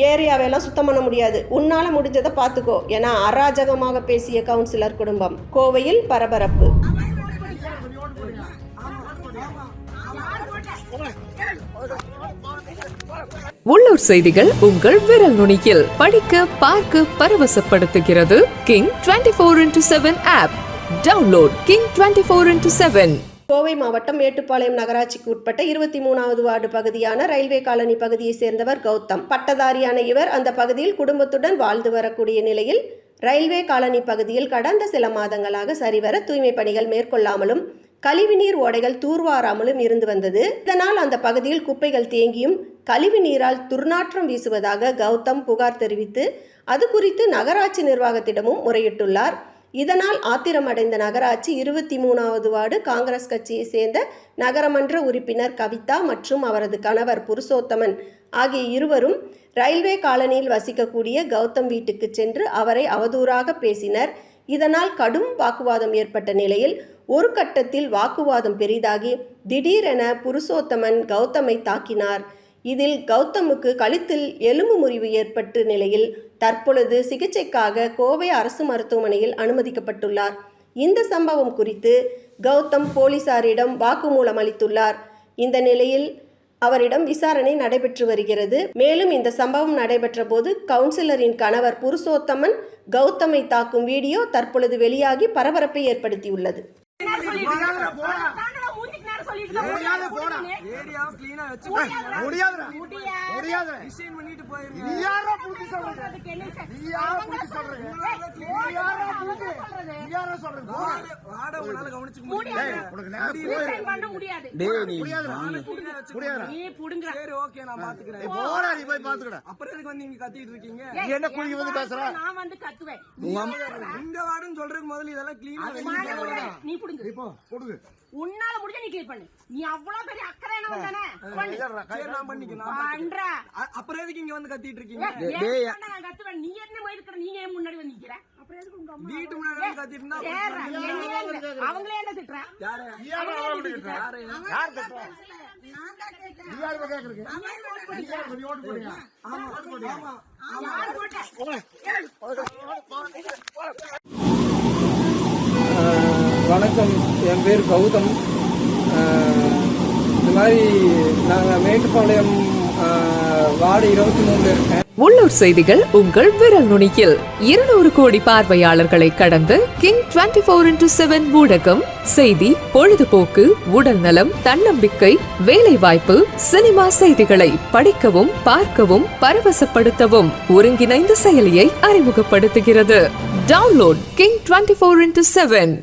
ஏரியாவெல்லாம் சுத்தம் பண்ண முடியாது. உன்னால முடிஞ்சதை பார்த்துக்கோ. என அராஜகமாக பேசிய கவுன்சிலர் குடும்பம் கோவையில் பரபரப்பு. உள்ளூர் செய்திகள் உங்கள் விரல் நுனியில். படிக்க பார்க்க பரவசப்படுத்துகிறது king twenty four into seven app download king twenty four into seven Kovai மாவட்டம் மேட்டுப்பாளையம் நகராட்சிக்கு உட்பட்ட இருபத்தி மூணாவது வார்டு பகுதியான ரயில்வே காலனி பகுதியைச் சேர்ந்தவர் கௌதம். பட்டதாரியான இவர் அந்த பகுதியில் குடும்பத்துடன் வாழ்ந்து வரக்கூடிய நிலையில் ரயில்வே காலனி பகுதியில் கடந்த சில மாதங்களாக சரிவர தூய்மை பணிகள் மேற்கொள்ளாமலும் கழிவுநீர் ஓடைகள் தூர்வாராமலும் இருந்து வந்தது. இதனால் அந்த பகுதியில் குப்பைகள் தேங்கியும் கழிவு நீரால் துர்நாற்றம் வீசுவதாக கௌதம் புகார் தெரிவித்து அது குறித்து நகராட்சி நிர்வாகத்திடமும் முறையிட்டுள்ளார். இதனால் ஆத்திரமடைந்த நகராட்சி இருபத்தி மூணாவது வார்டு காங்கிரஸ் கட்சியை சேர்ந்த நகரமன்ற உறுப்பினர் கவிதா மற்றும் அவரது கணவர் புருஷோத்தமன் ஆகிய இருவரும் ரயில்வே காலனியில் வசிக்கக்கூடிய கௌதம் வீட்டுக்கு சென்று அவரை அவதூறாக பேசினர். இதனால் கடும் வாக்குவாதம் ஏற்பட்ட நிலையில் ஒரு கட்டத்தில் வாக்குவாதம் பெரிதாகி திடீரென புருஷோத்தமன் கௌதமை தாக்கினார். இதில் கௌதமுக்கு கழுத்தில் எலும்பு முறிவு ஏற்பட்ட நிலையில் தற்பொழுது சிகிச்சைக்காக கோவை அரசு மருத்துவமனையில் அனுமதிக்கப்பட்டுள்ளார். இந்த சம்பவம் குறித்து கௌதம் போலீசாரிடம் வாக்குமூலம் அளித்துள்ளார். இந்த நிலையில் அவரிடம் விசாரணை நடைபெற்று வருகிறது. மேலும் இந்த சம்பவம் நடைபெற்ற போது கவுன்சிலரின் கணவர் புருஷோத்தமன் கௌதமை தாக்கும் வீடியோ தற்பொழுது வெளியாகி பரபரப்பை ஏற்படுத்தியுள்ளது. என்ன குளிக்க வந்து பேசுற? நான் வந்து கத்துவேன். இந்த வார்டுன்னு சொல்றதுக்கு முதல்ல இதெல்லாம் கிளீனா. நீ புடுங்கு. இப்போ உன்னால முடிஞ்ச நீ கிளியர் பண்ணு நீ அவ்வளவு பெரிய அக்கறை என்ன பண்ணானே பண்ணு. சரி நான் பண்ணிக்கிறேன். பண்ற. அப்புறம் எதுக்கு இங்க வந்து கத்திட்டு இருக்கீங்க? நான் கத்துவேன்? நீ என்ன மாதிரி இருக்கிற? நீ ஏன் முன்னாடி வந்து நிக்கிற? அப்புறம் எதுக்கு உங்க அம்மா வீட்டு முன்னாடி வந்து கத்திட்டு இருந்தா ஏறுற, என்னையே இல்ல. அவங்களே என்ன திட்டுற? யாரு? யாரு யார்? கட்டுறா நீ யார் போய் கேக்குறீங்க நீ யார் போய் ஓட்டு போடுங்க யாரு போட்ட? வணக்கம். என் பேர் கௌதம். இந்த மாதிரி நாங்கள் மேட்டுப்பாளையம் வார்டு இருபத்தி மூணு இருக்கேன் உள்ளூர் செய்திகள் உங்கள் விரல் நுனியில். இருநூறு கோடி பார்வையாளர்களை கடந்து king twenty four into seven ஊடகம் செய்தி பொழுதுபோக்கு உடல் நலம் தன்னம்பிக்கை வேலை வாய்ப்பு சினிமா செய்திகளை படிக்கவும் பார்க்கவும் பரவசப்படுத்தவும் ஒருங்கிணைந்த செயலியை அறிமுகப்படுத்துகிறது. Download king twenty four into seven.